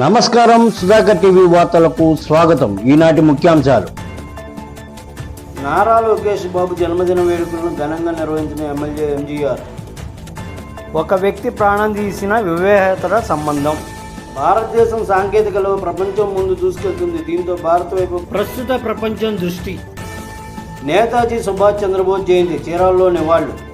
నమస్కారం సుధాకర్ టీవీ వార్తలకు స్వాగతం. ఈనాటి ముఖ్యాంశాలు. నారా లోకేష్ బాబు జన్మదిన వేడుకలను ఘనంగా నిర్వహించిన ఎమ్మెల్యే ఎంజీఆర్ ఒక వ్యక్తి ప్రాణం తీసిన వివేహేతర సంబంధం. భారతదేశం సాంకేతికలో ప్రపంచం ముందు దూసుకెళ్తుంది. దీంతో భారత్ వైపు ప్రస్తుత ప్రపంచం దృష్టి. నేతాజీ సుభాష్ చంద్రబోస్ జయంతి చీరాల్లో నివాళులు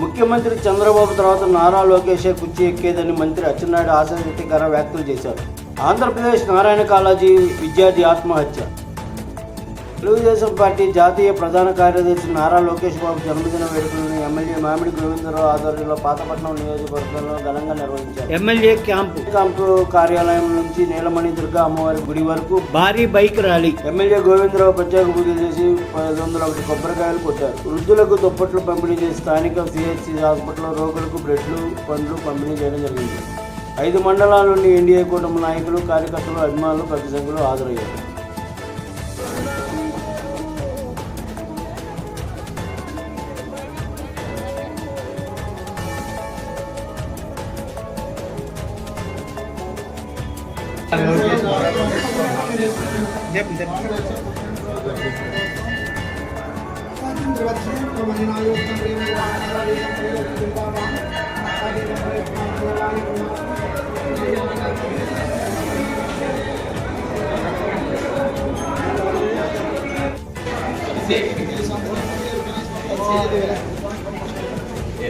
ముఖ్యమంత్రి చంద్రబాబు తర్వాత నారా లోకేషే కుర్చీ ఎక్కేదని మంత్రి అచ్చెన్నాయుడు ఆసక్తికర వ్యాఖ్యలు చేశారు. ఆంధ్రప్రదేశ్ నారాయణ కాలేజీ విద్యార్థి ఆత్మహత్య. తెలుగుదేశం పార్టీ జాతీయ ప్రధాన కార్యదర్శి నారా లోకేష్ బాబు జన్మదిన వేడుకలను ఎమ్మెల్యే మామిడి గోవిందరావు ఆధ్వర్యంలో పాతపట్నం నియోజకవర్గంలో ఘనంగా నిర్వహించారు. MLA camp. క్యాంపు కార్యాలయం నుంచి నీలమణి దుర్గా అమ్మవారి గుడి వరకు భారీ బైక్ ర్యాలీ. ఎమ్మెల్యే గోవిందరావు ప్రత్యేక పూజలు చేసి పది వందల ఒకటి కొబ్బరికాయలు కొట్టారు. వృద్ధులకు దుప్పట్లు పంపిణీ చేసి స్థానిక సిహెచ్సి హాస్పిటల్లో రోగులకు బ్రెడ్లు పండ్లు పంపిణీ చేయడం జరిగింది. ఐదు మండలాల్లోని ఎన్డీఏ కూటమి నాయకులు కార్యకర్తలు అభిమానులు పెద్ద సంఖ్యలో హాజరయ్యారు. Yeah,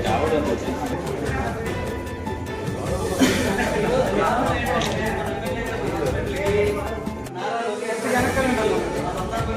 I would have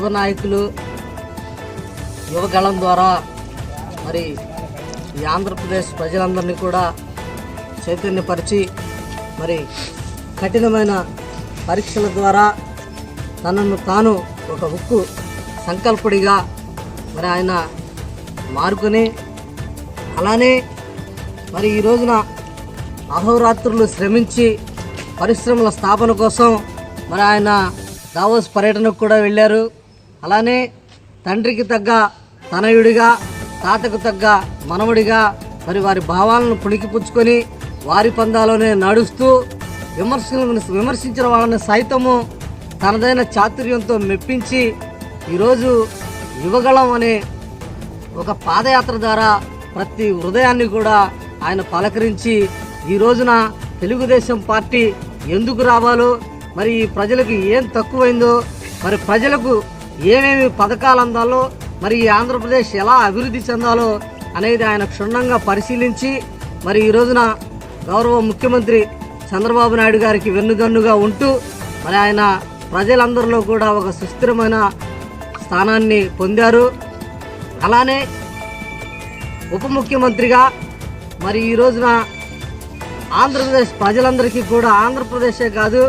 యువ నాయకులు యువగళం ద్వారా మరి ఈ ఆంధ్రప్రదేశ్ ప్రజలందరినీ కూడా చైతన్యపరిచి మరి కఠినమైన పరీక్షల ద్వారా తనను తాను ఒక ఉక్కు సంకల్పుడిగా మరి ఆయన మారుకొని అలానే మరి ఈ రోజున అహోరాత్రులు శ్రమించి పరిశ్రమల స్థాపన కోసం మరి ఆయన దావోస్ పర్యటనకు కూడా వెళ్ళారు. అలానే తండ్రికి తగ్గ తనయుడిగా తాతకు తగ్గ మనవడిగా మరి వారి భావాలను పుణికిపుచ్చుకొని వారి పందాలోనే నడుస్తూ విమర్శలను విమర్శించిన వాళ్ళని సైతము తనదైన చాతుర్యంతో మెప్పించి ఈరోజు యువగళం అనే ఒక పాదయాత్ర ద్వారా ప్రతి హృదయాన్ని కూడా ఆయన పలకరించి ఈ రోజున తెలుగుదేశం పార్టీ ఎందుకు రావాలో మరి ఈ ప్రజలకు ఏం తక్కువైందో మరి ప్రజలకు ఏమేమి పథకాలు అందాలో మరి ఈ ఆంధ్రప్రదేశ్ ఎలా అభివృద్ధి చెందాలో అనేది ఆయన క్షుణ్ణంగా పరిశీలించి మరి ఈ రోజున గౌరవ ముఖ్యమంత్రి చంద్రబాబు నాయుడు గారికి వెన్నుదన్నుగా ఉంటూ మరి ఆయన ప్రజలందరిలో కూడా ఒక సుస్థిరమైన స్థానాన్ని పొందారు. అలానే ఉప ముఖ్యమంత్రిగా మరి ఈ రోజున ఆంధ్రప్రదేశ్ ప్రజలందరికీ కూడా ఆంధ్రప్రదేశే కాదు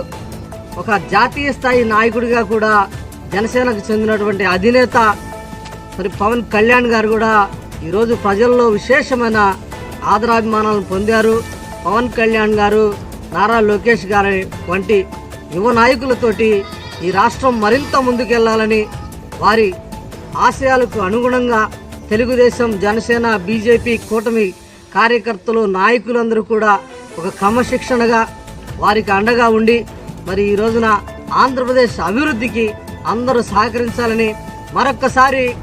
ఒక జాతీయ స్థాయి నాయకుడిగా కూడా జనసేనకు చెందినటువంటి అధినేత మరి పవన్ కళ్యాణ్ గారు కూడా ఈరోజు ప్రజల్లో విశేషమైన ఆదరాభిమానాలను పొందారు. పవన్ కళ్యాణ్ గారు నారా లోకేష్ గారి వంటి యువ నాయకులతోటి ఈ రాష్ట్రం మరింత ముందుకెళ్ళాలని వారి ఆశయాలకు అనుగుణంగా తెలుగుదేశం జనసేన బీజేపీ కూటమి కార్యకర్తలు నాయకులందరూ కూడా ఒక క్రమశిక్షణగా వారికి అండగా ఉండి మరి ఈ రోజున ఆంధ్రప్రదేశ్ అభివృద్ధికి అందరూ సహకరించాలని మరొక్కసారి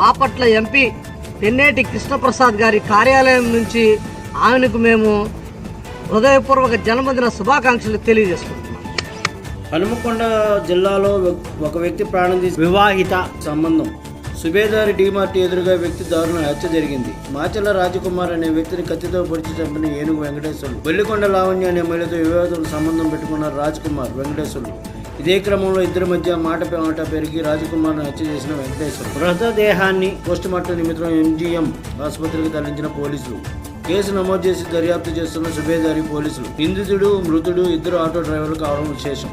బాపట్ల ఎంపీ తెన్నేటి కృష్ణప్రసాద్ గారి కార్యాలయం నుంచి ఆయనకు మేము హృదయపూర్వక జన్మదిన శుభాకాంక్షలు తెలియజేస్తున్నాం హనుమకొండ జిల్లాలో ఒక వ్యక్తి ప్రాణం తీసి వివాహిత సంబంధం. సుబేదారి డీమార్ట్ ఎదురుగా వ్యక్తి దారుణ హత్య జరిగింది. మాచల రాజకుమార్ అనే వ్యక్తిని కత్తితో పొడిచి చంపిన ఏనుగు వెంకటేశ్వరుడు. వెల్లికొండ లావణ్య అనే మహిళతో వివాదం సంబంధం పెట్టుకున్న రాజ్కుమార్ వెంకటేశ్వరుడు. ఇదే క్రమంలో ఇద్దరి మధ్య మాట మాట పెరిగి రాజకుమార్ను హత్య చేసిన వెంకటేశ్వర్. మృతదేహాన్ని పోస్టుమార్టం నిమిత్తం ఎంజీఎం ఆసుపత్రికి తరలించిన పోలీసులు. కేసు నమోదు చేసి దర్యాప్తు చేస్తున్న సుబేదారి పోలీసులు. నిందితుడు మృతుడు ఇద్దరు ఆటో డ్రైవర్లు కావడం విశేషం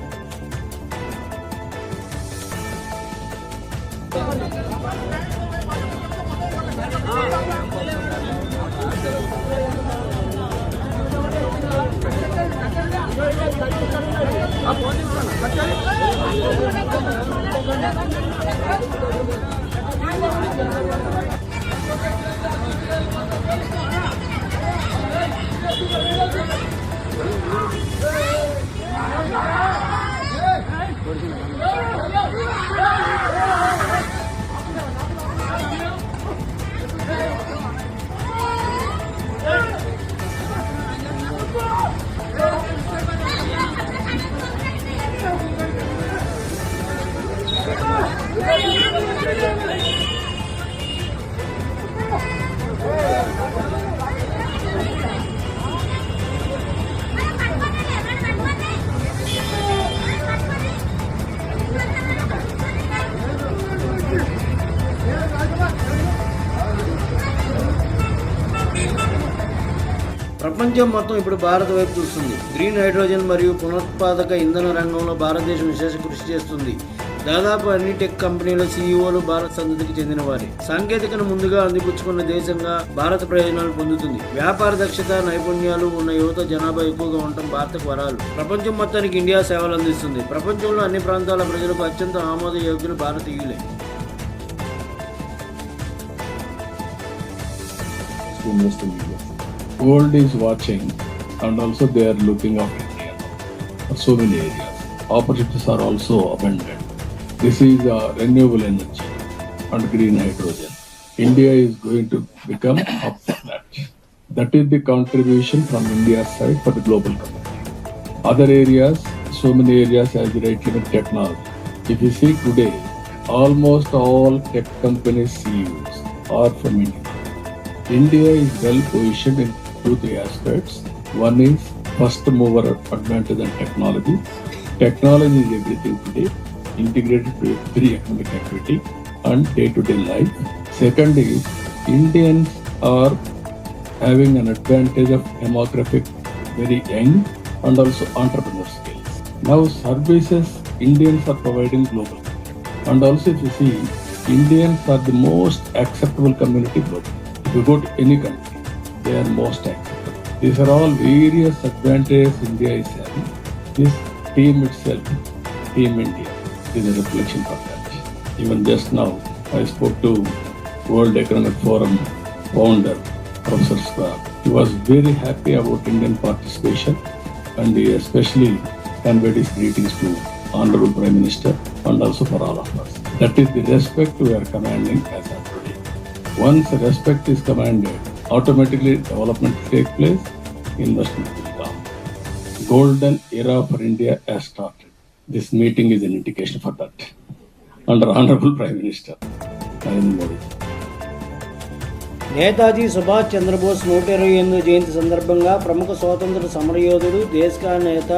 ప్రపంచం మొత్తం ఇప్పుడు భారత్ వైపు చూస్తుంది. గ్రీన్ హైడ్రోజన్ మరియు పునరుత్పాదక ఇంధన రంగంలో భారతదేశం విశేష కృషి చేస్తుంది. దాదాపు అన్ని టెక్ కంపెనీల సీఈఓలు భారత సంతతికి చెందిన వారే సాంకేతికను ముందుగా అందిపుచ్చుకున్న దేశంగా భారత ప్రయోజనాలు పొందుతుంది. వ్యాపార దక్షత నైపుణ్యాలు ఉన్న యువత జనాభా ఎక్కువగా ఉండటం భారతకు వరాలు. ప్రపంచం మొత్తానికి ఇండియా సేవలు అందిస్తుంది. ప్రపంచంలో అన్ని ప్రాంతాల ప్రజలకు అత్యంత ఆమోదయోగ్యులు భారతీయులే. To. World is watching and also they are looking after India for so many areas. Opportunities are also abundant. This is uh, renewable energy and green hydrogen. India is going to become up for that. That is the contribution from India's side for the global community. Other areas, so many areas as rightly technology. If you see today, almost all tech companies CEOs are from India. India is well positioned in two three aspects. One is first mover advantage in technology. Technology is everything today, integrated to every economic activity and day-to-day life. Second is Indians are having an advantage of demographic very young and also entrepreneur skills. Now services Indians are providing globally. And also if you see, Indians are the most acceptable community globally. If you go to any country, they are most active. These are all various advantages India is having. This team itself, Team India, is a reflection of that. Even just now, I spoke to World Economic Forum founder, Professor Swab. He was very happy about Indian participation and he especially conveyed his greetings to Honorable Prime Minister and also for all of us. That is the respect we are commanding as of today. Once respect is commanded, automatically development will take place, investment will come. Golden era for India has started. This meeting is an indication for that. Under Honorable Prime Minister Narendra Modi. Netaji Subhash Chandrabose నూట ఇరవై ఎనిమిది జయంతి సందర్భంగా ప్రముఖ స్వాతంత్ర సమరయోధుడు దేశకా నేత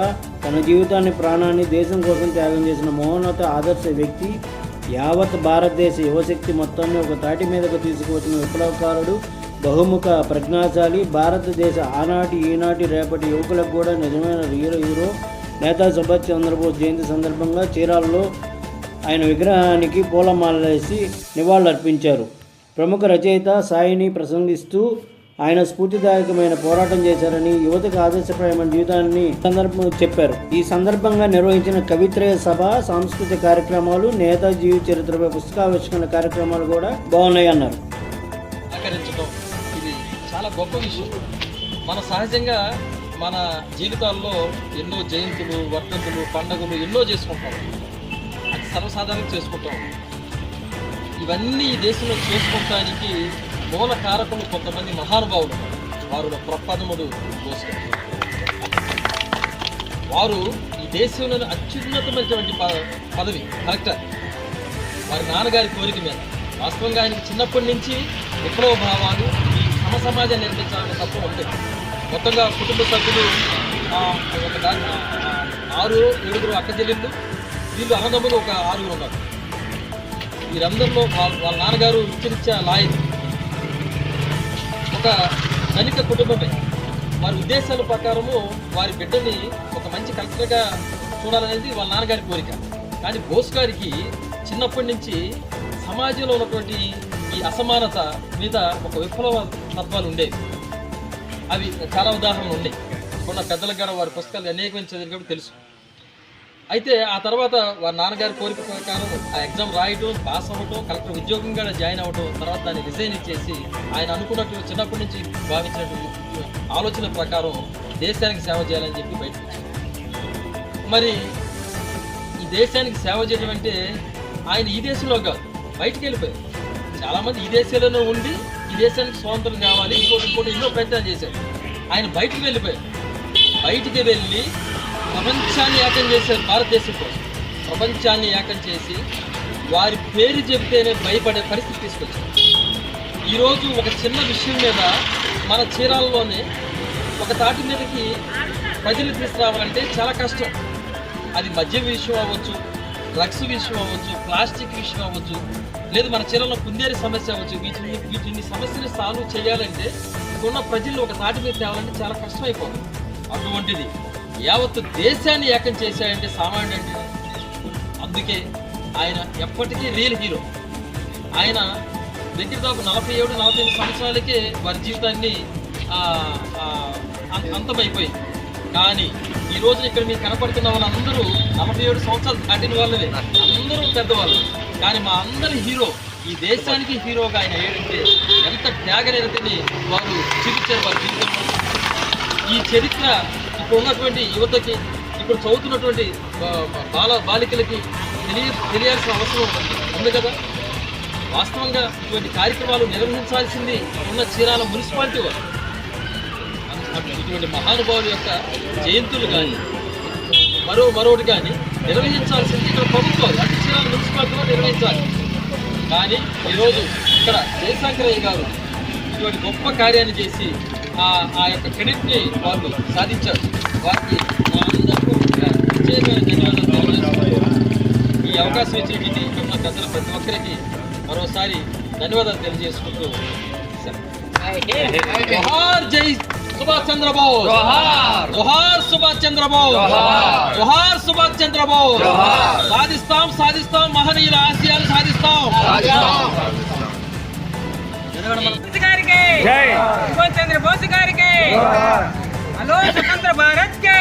తన జీవితాన్ని ప్రాణాన్ని దేశం కోసం త్యాగం చేసిన మహోన్నత ఆదర్శ వ్యక్తి యావత్ భారతదేశ యువశక్తి మొత్తాన్ని ఒక తాటి మీదకు తీసుకువచ్చిన విప్లవకారుడు బహుముఖ ప్రజ్ఞాశాలి భారతదేశ ఆనాటి ఈనాటి రేపటి యువకులకు కూడా నిజమైన హీరో హీరో నేతా సుభాష్ చంద్రబోస్ జయంతి సందర్భంగా చీరాలలో ఆయన విగ్రహానికి పూలమాలలేసి నివాళులర్పించారు. ప్రముఖ రచయిత సాయిని ప్రసంగిస్తూ ఆయన స్ఫూర్తిదాయకమైన పోరాటం చేశారని యువతకు ఆదర్శప్రాయమైన జీవితాన్ని సందర్భం చెప్పారు. ఈ సందర్భంగా నిర్వహించిన కవిత్రయ సభ సాంస్కృతిక కార్యక్రమాలు నేతాజీ చరిత్రపై పుస్తకావిష్కరణ కార్యక్రమాలు కూడా బాగున్నాయి అన్నారు గొప్ప విషయం. మన సహజంగా మన జీవితాల్లో ఎన్నో జయంతులు వర్ధంతులు పండుగలు ఎన్నో చేసుకుంటాం. అది సర్వసాధారణంగా చేసుకుంటాం. ఇవన్నీ ఈ దేశంలో చేసుకోవటానికి మూల కారకులు కొంతమంది మహానుభావులు. ఉన్నారు. వారు ప్రపదముడు బోస్గారు వారు ఈ దేశంలోని అత్యున్నతమైనటువంటి పదవి కలెక్టర్. వారి నాన్నగారి కోరిక మీద. వాస్తవంగా ఆయనకి చిన్నప్పటి నుంచి విప్లవ భావాలు సమాజం సమ నిర్మించాలనే తత్వం ఉంది మొత్తంగా కుటుంబ సభ్యులు ఒక దాని ఆరు ఏడుగురు అక్క చెల్లెళ్ళు వీళ్ళు అన్నదమ్ములు ఒక ఆరుగురు ఉన్నారు. వీరందరిలో వాళ్ళ వాళ్ళ నాన్నగారు విచ్చరిచ్చే లాయర్ ఒక ధనిక కుటుంబమే. వారి ఉద్దేశాల ప్రకారము వారి బిడ్డని ఒక మంచి కలెక్టర్గా చూడాలనేది వాళ్ళ నాన్నగారి కోరిక. కానీ బోస్ గారికి చిన్నప్పటి నుంచి సమాజంలో ఉన్నటువంటి అసమానత మీద ఒక విప్లవ తత్వాలు ఉండేవి అవి చాలా ఉదాహరణలు ఉన్నాయి కొన్న పెద్దలకు కూడా వారి పుస్తకాలు అనేకమైన చదివిన కాబట్టి తెలుసు. అయితే ఆ తర్వాత వారి నాన్నగారి కోరిక ప్రకారం ఆ ఎగ్జామ్ రాయటం పాస్ అవ్వటం కలెక్టర్ ఉద్యోగం కూడా జాయిన్ అవ్వటం తర్వాత దాన్ని రిజైన్ ఇచ్చేసి ఆయన అనుకున్నట్టు చిన్నప్పటి నుంచి భావించినట్టు ఆలోచన ప్రకారం దేశానికి సేవ చేయాలని చెప్పి బయటకు వచ్చారు. మరి ఈ దేశానికి సేవ చేయడం అంటే ఆయన ఈ దేశంలో కాదు బయటికి వెళ్ళిపోయారు. చాలామంది ఈ దేశంలోనే ఉండి ఈ దేశానికి స్వాతంత్రం కావాలి ఇంకోటి ఇంకోటి ఎన్నో ప్రయత్నాలు చేశారు. ఆయన బయటికి వెళ్ళిపోయారు. బయటికి వెళ్ళి ప్రపంచాన్ని ఏకం చేశారు భారతదేశం కోసం. ప్రపంచాన్ని ఏకం చేసి వారి పేరు చెబితేనే భయపడే పరిస్థితి తీసుకొచ్చారు. ఈరోజు ఒక చిన్న విషయం మీద మన చీరాల్లోనే ఒక తాటి మీదకి ప్రజలు తీసుకురావాలంటే చాలా కష్టం. అది మద్యం విషయం అవ్వచ్చు డ్రగ్స్ విషయం అవ్వచ్చు ప్లాస్టిక్ విషయం అవ్వచ్చు లేదు మన చీరలో కుందేరి సమస్య అవ్వచ్చు. వీటిని వీటిని సమస్యని సాల్వ్ చేయాలంటే ఉన్న ప్రజలు ఒక తాటి మీద తేవాలంటే చాలా కష్టమైపోతుంది. అటువంటిది యావత్తు దేశాన్ని ఏకం చేశాడంటే సామాన్యుడు అందుకే ఆయన ఎప్పటికీ రియల్ హీరో ఆయన దగ్గర దాపు నలభై ఏడు నలభై ఎనిమిది సంవత్సరాలకే వారి జీవితాన్ని అంతమైపోయింది. కానీ ఈ రోజు ఇక్కడ మీకు కనపడుతున్న వాళ్ళందరూ నలభై ఏడు సంవత్సరాలు దాటిన వాళ్ళవే. అందరూ పెద్దవాళ్ళు. కానీ మా అందరి హీరో ఈ దేశానికి హీరోగా ఆయన ఏడంటే ఎంత త్యాగనిరతిని వారు చూపించారు వారి జీవితంలో. ఈ చరిత్ర ఇప్పుడు ఉన్నటువంటి యువతకి ఇప్పుడు చదువుతున్నటువంటి బాల బాలికలకి తెలియ తెలియాల్సిన అవసరం ఉంది కదా? వాస్తవంగా ఇటువంటి కార్యక్రమాలు నిర్వహించాల్సింది ఉన్న చీరాల మున్సిపాలిటీ వారు అటు- ఇటువంటి మహానుభావుల యొక్క జయంతులు కానీ మరో మరొకటి కానీ నిర్వహించాల్సింది ఇక్కడ ప్రభుత్వాలు అటు చీరాల మున్సిపాలిటీ వారు నిర్వహించాలి. కానీ ఈరోజు ఇక్కడ జయశంకరయ్య గారు ఇటువంటి గొప్ప కార్యాన్ని చేసి ఆ ఆ యొక్క క్రెడిట్ని వాళ్ళు సాధించారు. వారికి ప్రత్యేకమైన ధన్యవాదాలు ఈ అవకాశం ఇచ్చినటువంటి ఇక్కడ ఉన్న పెద్దల ప్రతి ఒక్కరికి మరోసారి ధన్యవాదాలు తెలియజేసుకుంటూ జోహార్ జై సుభాష్ చంద్రబోస్ జోహార్ సుభాష్ చంద్రబోస్ జోహార్ సుభాష్ చంద్రబోస్ సాధిస్తాం సాధిస్తాం మహనీయుల ఆశయాలు సాధిస్తాం బోస్ గారికి సుభాష్ చంద్ర బోస్ గారికి హలో స్వతంత్ర భారత్ కే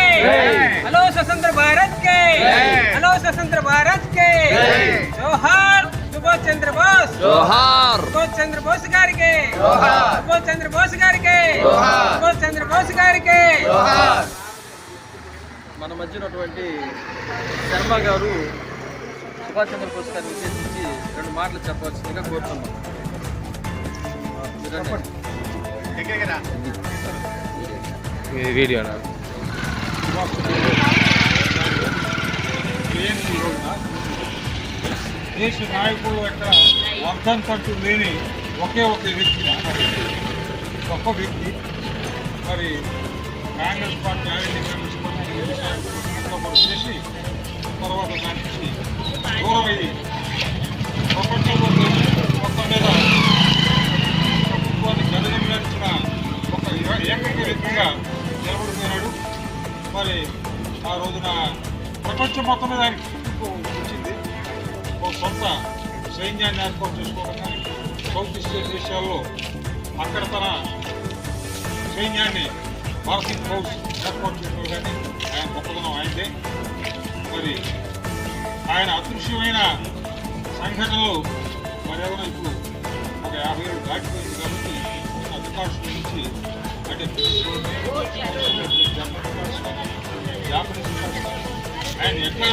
హలో స్వతంత్ర భారత్ కే హలో స్వతంత్ర భారత్ కే జోహార్ సుభాష్ చంద్ర బోస్ జోహార్ సుభాష్ చంద్ర బోస్ గారికి సుభాష్ చంద్ర బోస్ గారికి సుభాష్ చంద్ర బోస్ గారికి. మన మధ్య ఉన్నటువంటి శర్మ గారు సుభాష్ చంద్రబోస్ గారిని ఉద్దేశించి రెండు మాటలు చెప్పవలసిందిగా కోరుతున్నాం. దేశ నాయకుడు యొక్క వర్ధంతంటూ లేని ఒకే ఒక వ్యక్తి. గొప్ప వ్యక్తి. మరి కాంగ్రెస్ పార్టీ ఆరోగ్యంగా హౌస్ ఏర్పాటు కానీ ఆయన గొప్పదనం ఆయనదే మరి ఆయన అదృశ్యమైన సంఘటనలు మరి ఇప్పుడు ఒక యాభై ఏళ్ళు దాటిపోయింది కాబట్టి అధికారుల నుంచి అంటే జాపనీస్ ఆయన ఎట్లా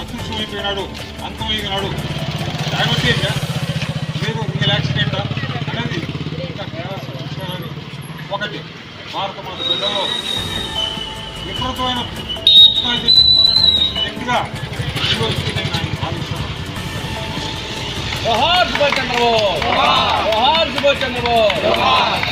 అదృశ్యమైపోయినాడు అంతమైపోయినాడు? కాబట్టి మీరు రియల్ యాక్సిడెంట్? అనేది ఇంకా ఒకటి. భారత మాత బిడ్డలో విపరీతమైన వ్యక్తిగా నేను ఆయన భావిస్తున్నాను జోహార్ సుభాష్ చంద్రబోస్ జోహార్ సుభాష్ చంద్రబోస్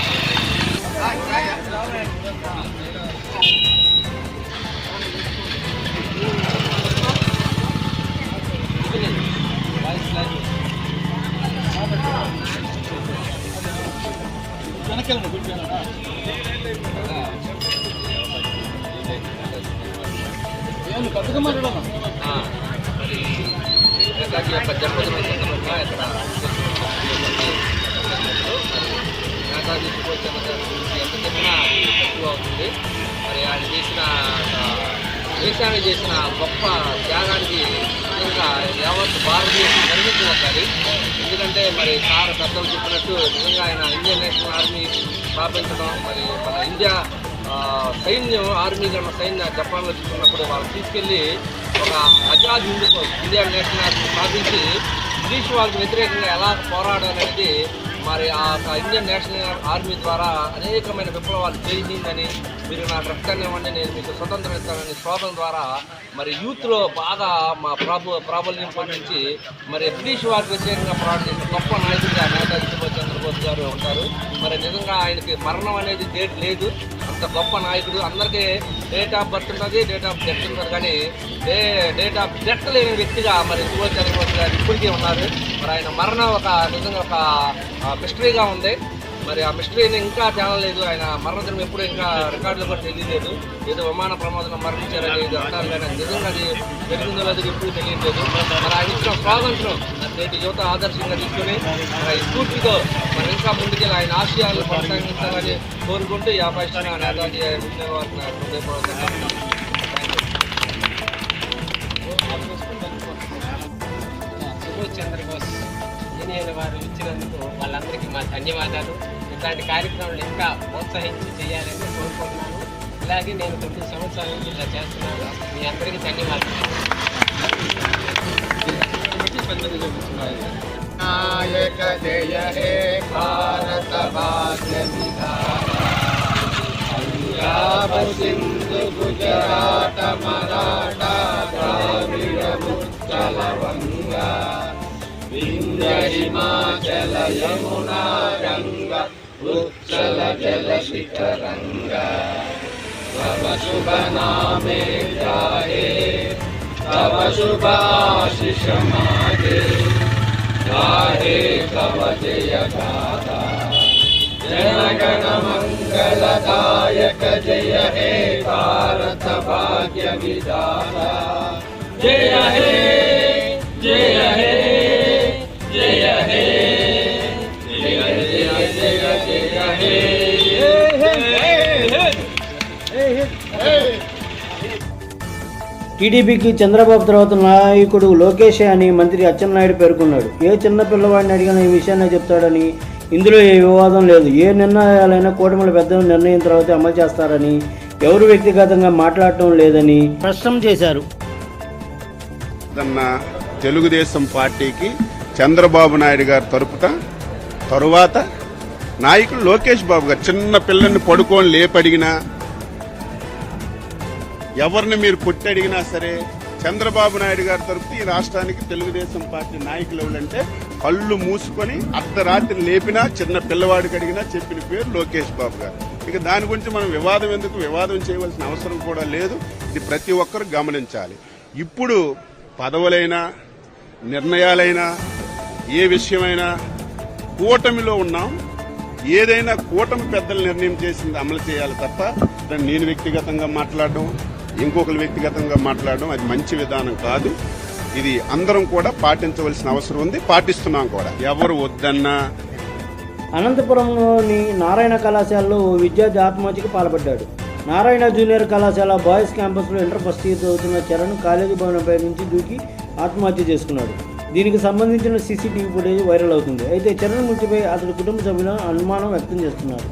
మరి మన ఇండియా సైన్యం ఆర్మీ మన సైన్య జపాన్లో తీసుకున్నప్పుడు వాళ్ళు తీసుకెళ్ళి ఒక Azad Hindu India national army స్థాపించి బ్రిటిష్ వాళ్ళకి వ్యతిరేకంగా ఎలా పోరాడాలనేది మరి ఆ ఇండియన్ నేషనల్ ఆర్మీ ద్వారా అనేకమైన విప్లవాలు చేయిందని మీరు నాకు రక్తాన్ని ఇవ్వండి నేను మీకు స్వతంత్రం ఇస్తానని స్లోగన్ ద్వారా మరి యూత్లో బాగా మా ప్రాబు ప్రాబల్యం పొందించి మరి బ్రిటిష్ వారికి వ్యతిరేకంగా పోరాటం చేసిన గొప్ప నాయకుడిగా నేతాజీ సుభాష్ గారు ఉంటారు. మరి నిజంగా ఆయనకి మరణం అనేది డేట్ లేదు. అంత గొప్ప నాయకుడు. అందరికీ డేట్ ఆఫ్ బర్త్ ఉన్నది డేట్ ఆఫ్ డెత్ ఉన్నారు కానీ డే డేట్ ఆఫ్ డెత్ లేని వ్యక్తిగా మరి సుభాష్ చంద్రబోస్ గారు ఇప్పటికీ ఉన్నారు. మరి ఆయన మరణం ఒక నిజంగా ఒక మిస్టరీగా ఉంది. మరి ఆ మిస్టరీని ఇంకా తేలలేదు ఆయన మరణదినం ఎప్పుడు ఇంకా రికార్డులు కూడా తెలియలేదు. ఏదో విమాన ప్రమాదం మరణించారని ఇది అంటారు కానీ అది నిజంగా అది జరిగిందో లేదో ఎప్పుడు తెలియలేదు మరి ఆయన ఇచ్చిన స్వాతంత్రం నేటి యువత ఆదర్శంగా తీసుకుని మరి స్ఫూర్తితో మరి ఇంకా ముందుకెళ్ళి ఆయన ఆశయాలు కొనసాగించాలని కోరుకుంటూ యాభై అవకాశం నేతాజీ ముందే సుభాష్ చంద్రబోస్ ఇంజనీర్ వారు ఇచ్చినందుకు వాళ్ళందరికీ మా ధన్యవాదాలు. ఇట్లాంటి కార్యక్రమాలు ఇంకా ప్రోత్సహించి చేయాలని కోరుకుంటున్నాను. ఇలాగే నేను తొమ్మిది సంవత్సరాల నుంచి ఇలా చేస్తున్నాను. మీ అందరికీ ధన్యవాదాలు. నాయక జయ హే భారత భాగ్య పంజాబ సింధు గుజరాట మరాఠా ద్రావిడ వంగ వింధ్య హిమాచల యమునా గంగా. उत्सल जल शिखरङ्गा तव शुभनामे गाये तव शुभाशिषमागे गाये तव जय गाता जनगणमङ्गलदायक जय हे भारत भाग्य भाग्यविदाता जय हे जय हे जय हे। టీడీపీకి చంద్రబాబు తర్వాత నాయకుడు లోకేష్ అని మంత్రి అచ్చెన్నాయుడు పేర్కొన్నాడు. ఏ చిన్న పిల్లవాడిని అడిగినా ఈ విషయాన్ని చెప్తాడని. ఇందులో ఏ వివాదం లేదు. ఏ నిర్ణయాలైనా కూటమిల పెద్ద నిర్ణయం తర్వాత అమలు చేస్తారని ఎవరు వ్యక్తిగతంగా మాట్లాడటం లేదని స్పష్టం చేశారు. తెలుగుదేశం పార్టీకి చంద్రబాబు నాయుడు గారు తరపుత తరువాత నాయకుడు లోకేష్ బాబు గారు చిన్న పిల్లల్ని పడుకొని లేపడిగినా ఎవరిని మీరు కొట్టి అడిగినా సరే చంద్రబాబు నాయుడు గారి తరపు ఈ రాష్ట్రానికి తెలుగుదేశం పార్టీ నాయకులు ఎవరంటే కళ్ళు మూసుకొని అర్ధరాత్రి లేపినా చిన్న పిల్లవాడికి అడిగినా చెప్పిన పేరు లోకేష్ బాబు గారు. ఇక దాని గురించి మనం వివాదం ఎందుకు? వివాదం చేయవలసిన అవసరం కూడా లేదు. ఇది ప్రతి ఒక్కరు గమనించాలి. ఇప్పుడు పదవులైనా నిర్ణయాలైనా ఏ విషయమైనా కూటమిలో ఉన్నాం. ఏదైనా కూటమి పెద్దలు నిర్ణయం చేసింది అమలు చేయాలి తప్ప దాన్ని నేను వ్యక్తిగతంగా మాట్లాడడం ఇంకొకరు వ్యక్తిగతంగా మాట్లాడడం అది మంచి విధానం కాదు. ఇది అందరం కూడా పాటించవలసిన అవసరం ఉంది. పాటిస్తున్నాం కూడా. ఎవరు వద్దన్నా. అనంతపురంలోని నారాయణ కళాశాలలో ఓ విద్యార్థి ఆత్మహత్యకు పాల్పడ్డాడు. నారాయణ జూనియర్ కళాశాల బాయ్స్ క్యాంపస్లో ఇంటర్ ఫస్ట్ ఇయర్ చదువుతున్న చరణ్ కాలేజీ భవనంపై నుంచి దూకి ఆత్మహత్య చేసుకున్నాడు. దీనికి సంబంధించిన సీసీటీవీ ఫుటేజ్ వైరల్ అవుతుంది. అయితే చరణ్ మృతిపై అతడి కుటుంబ సభ్యులు అనుమానం వ్యక్తం చేస్తున్నారు